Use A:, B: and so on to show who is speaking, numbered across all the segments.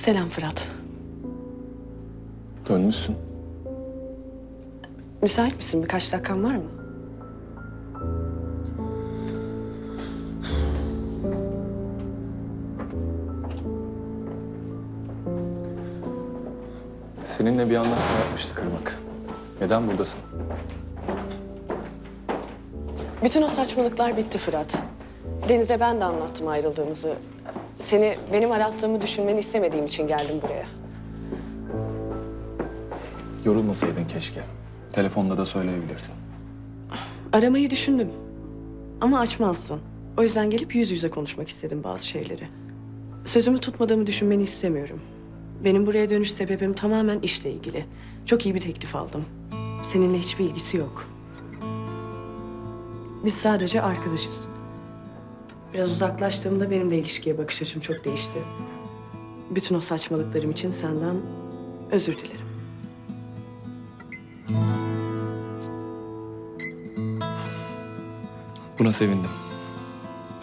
A: Selam Fırat.
B: Dönmüşsün.
A: Müsait misin? Birkaç dakikan var mı?
B: Seninle bir anlaşma yapmıştık Irmak. Neden buradasın?
A: Bütün o saçmalıklar bitti Fırat. Deniz'e ben de anlattım ayrıldığımızı. Seni benim arattığımı düşünmeni istemediğim için geldim buraya.
B: Yorulmasaydın keşke. Telefonda da söyleyebilirdin.
A: Aramayı düşündüm. Ama açmazsın. O yüzden gelip yüz yüze konuşmak istedim bazı şeyleri. Sözümü tutmadığımı düşünmeni istemiyorum. Benim buraya dönüş sebebim tamamen işle ilgili. Çok iyi bir teklif aldım. Seninle hiçbir ilgisi yok. Biz sadece arkadaşız. Biraz uzaklaştığımda benim de ilişkiye bakış açım çok değişti. Bütün o saçmalıklarım için senden özür dilerim.
B: Buna sevindim.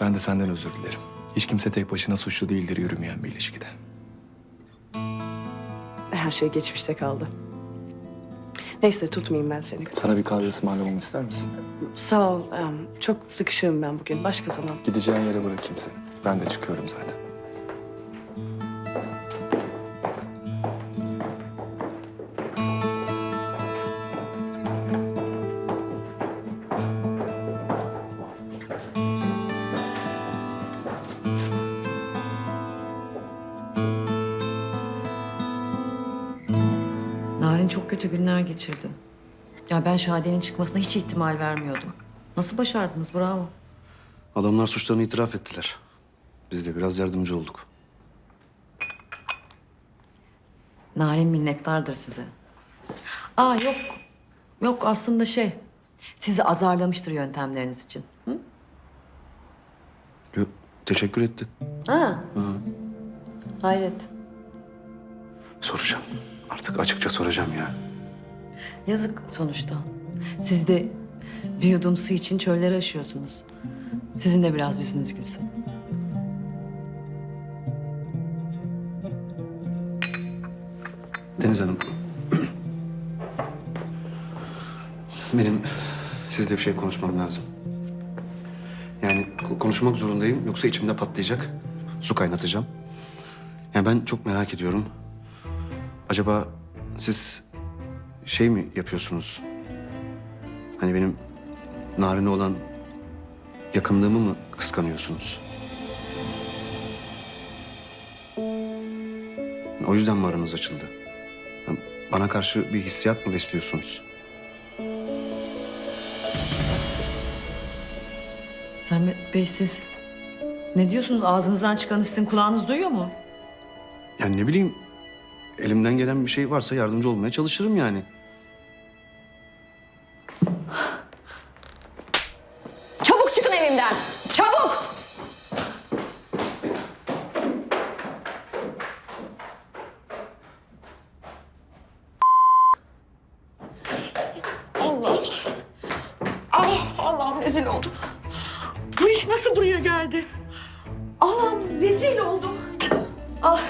B: Ben de senden özür dilerim. Hiç kimse tek başına suçlu değildir yürümeyen bir ilişkide.
A: Her şey geçmişte kaldı. Neyse tutmayayım ben seni.
B: Sana bir kahve ısmarlamamı ister misin?
A: Sağ ol. em, Çok sıkışığım ben bugün. Başka zaman.
B: Gideceğin yere bırakayım seni. Ben de çıkıyorum zaten.
C: Narin çok kötü günler geçirdi. Ya ben Şadiye'nin çıkmasına hiç ihtimal vermiyordum. Nasıl başardınız? Bravo.
D: Adamlar suçlarını itiraf ettiler. Biz de biraz yardımcı olduk.
C: Narin minnettardır size. Aa yok. Yok aslında şey. Sizi azarlamıştır yöntemleriniz için. Hı?
D: Yo, teşekkür etti.
C: Ha. Hayret.
D: Soracağım. Artık açıkça soracağım ya.
C: Yazık sonuçta. Siz de bir yudum su için çölleri aşıyorsunuz. Sizin de biraz yüzünüz gülsün.
D: Deniz Hanım. Benim sizle bir şey konuşmam lazım. Yani ko- konuşmak zorundayım yoksa içimde patlayacak. Su kaynatacağım. Yani ben çok merak ediyorum. Acaba siz şey mi yapıyorsunuz? Hani benim Narin'e olan yakınlığımı mı kıskanıyorsunuz? O yüzden mi aranız açıldı? Bana karşı bir hissiyat mı besliyorsunuz?
C: Sermet Bey siz ne diyorsunuz? Ağzınızdan çıkanı sizin kulağınız duyuyor mu?
D: Yani ne bileyim elimden gelen bir şey varsa yardımcı olmaya çalışırım yani.
C: Çabuk çıkın evimden! Çabuk! Allah! Ah Allah'ım rezil oldum. Bu iş nasıl buraya geldi? Allah'ım rezil oldum. Ah!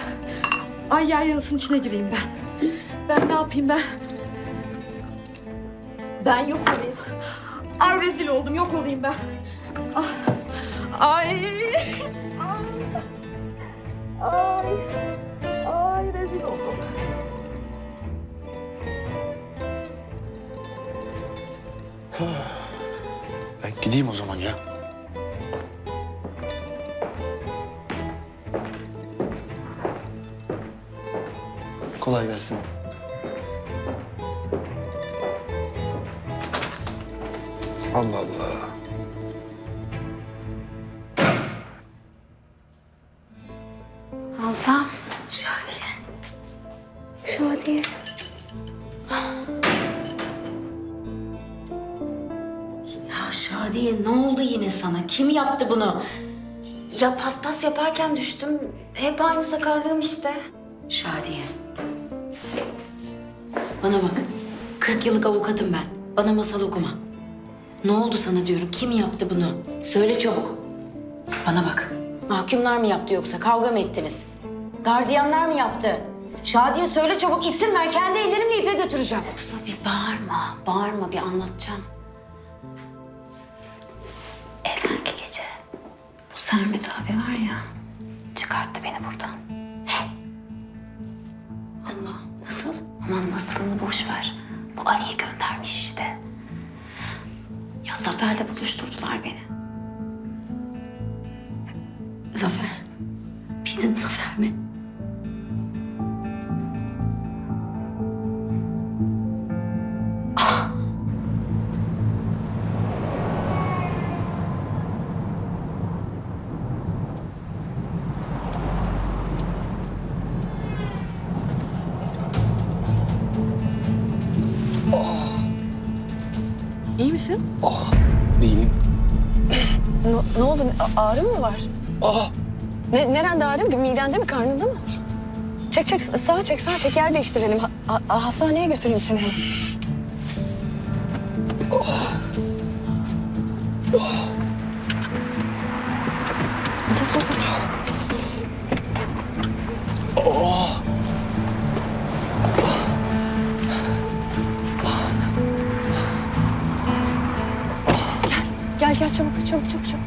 C: Ay yer yarısının içine gireyim ben. Ben ne yapayım ben? Ben yok olayım. Ay rezil oldum, yok olayım ben. Ah. Ay. Ay. Ay rezil oldum.
D: Ben gideyim o zaman ya. Kolay gelsin. Allah Allah.
E: Ablam. Şadiye. Şadiye. Ya Şadiye ne oldu yine sana? Kim yaptı bunu? Ya paspas yaparken düştüm. Hep aynı sakarlığım işte. Şadiye. Bana bak. 40 yıllık avukatım ben. Bana masal okuma. Ne oldu sana diyorum. Kim yaptı bunu? Söyle çabuk. Bana bak. Mahkumlar mı yaptı yoksa? Kavga mı ettiniz?
F: Gardiyanlar mı yaptı? Şadiye söyle çabuk isim ver. Kendi ellerimle ipe götüreceğim. Yoksa bir bağırma. Bağırma bir anlatacağım. Evvelki gece bu Sermet abi var ya çıkarttı beni buradan. Allah? Aman nasılını boş ver. Bu Ali'yi göndermiş işte. Ya Zafer'le buluşturdular beni. Zafer. Bizim Zafer mi?
G: İyi misin?
B: Değilim.
G: Ne, ne oldu? A- Ağrın mı var?
B: Ah!
G: Ne, nerede ağrın? Midende mi, karnında mı? Çek çek, sağa çek, sağa çek. Yer değiştirelim. Ha, ha- hastaneye götüreyim seni hemen. Dur, Gel, gel çabuk, çabuk, çabuk, çabuk.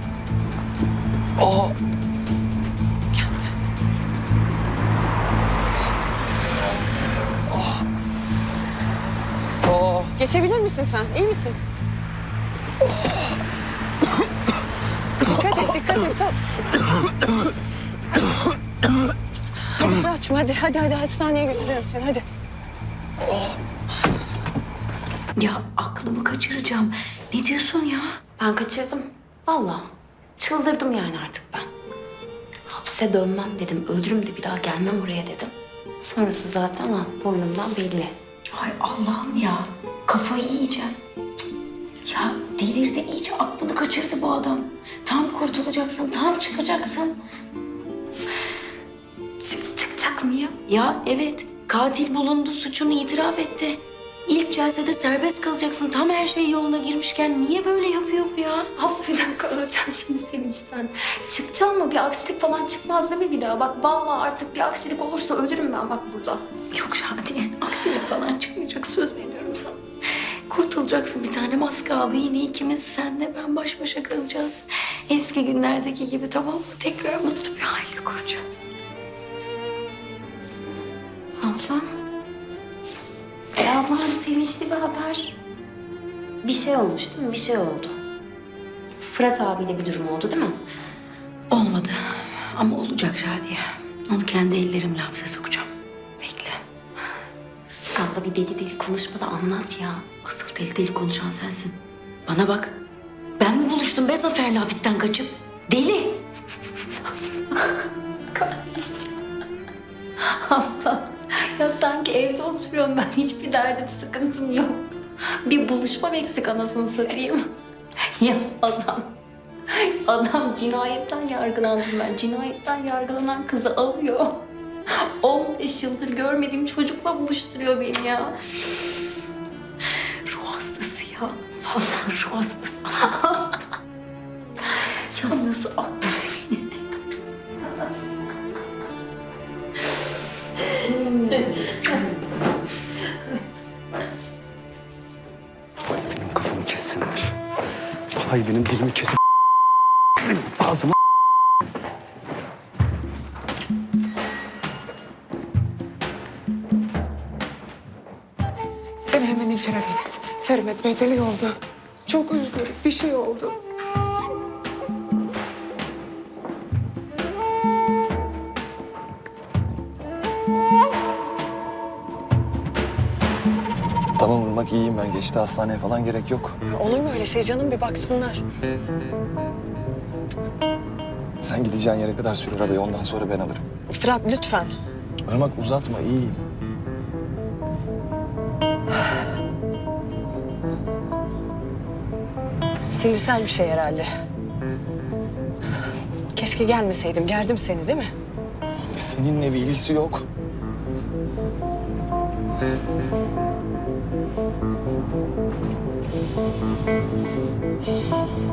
G: Geçebilir misin sen? İyi misin? dikkat et, dikkat et. Tamam. hadi Fırat'cığım hadi, hadi, hadi hastaneye götürüyorum seni, hadi.
F: Ya aklımı kaçıracağım. Ne diyorsun ya? Ben kaçırdım. Vallahi çıldırdım yani artık ben. Hapse dönmem dedim. Ölürüm de bir daha gelmem oraya dedim. Sonrası zaten ama boynumdan belli. Ay Allah'ım ya. Kafayı yiyeceğim. Cık. Ya delirdi iyice aklını kaçırdı bu adam. Tam kurtulacaksın, tam çıkacaksın. Çık, çıkacak mıyım? Ya evet, katil bulundu, suçunu itiraf etti. İlk celsede serbest kalacaksın. Tam her şey yoluna girmişken niye böyle yapıyor bu ya? Af bir dakika öleceğim şimdi sevinçten. Çıkacağım mı? Bir aksilik falan çıkmaz değil mi bir daha? Bak vallahi artık bir aksilik olursa ölürüm ben bak burada. Yok Şadiye, aksilik falan çıkmayacak söz veriyorum sana. Kurtulacaksın bir tane az kaldı. Yine ikimiz senle ben baş başa kalacağız. Eski günlerdeki gibi tamam mı? Tekrar mutlu bir aile kuracağız. Ablam. Ablam sevinçli bir haber. Bir şey olmuş değil mi? Bir şey oldu. Fırat abiyle bir durum oldu değil mi? Olmadı. Ama olacak Şadiye. Onu kendi ellerimle hapse sokacağım. Bekle. Abla bir deli deli konuşma da anlat ya. Asıl deli deli konuşan sensin. Bana bak. Ben mi buluştum be Zafer'le hapisten kaçıp? Deli. Abla ya sanki evde oturuyorum ben. Hiçbir derdim, sıkıntım yok. Bir buluşmam eksik anasını satayım. ya adam, adam cinayetten yargılandım ben. Cinayetten yargılanan kızı alıyor. 15 yıldır görmediğim çocukla buluşturuyor beni ya. Ruh hastası ya. Vallahi ruh hastası. ya nasıl attı
D: Hay benim dilimi kesip ağzıma
H: Sen hemen içeri git. Sermet Bey deli oldu. Çok üzgün. Bir şey oldu.
B: Tamam Irmak iyiyim ben. Geçti hastaneye falan gerek yok.
G: Olur mu öyle şey canım? Bir baksınlar.
B: Sen gideceğin yere kadar sür arabayı ondan sonra ben alırım.
G: Fırat lütfen.
B: Irmak uzatma iyiyim.
G: Sinirsel bir şey herhalde. Keşke gelmeseydim. Gerdim seni değil mi?
B: Seninle bir ilgisi yok.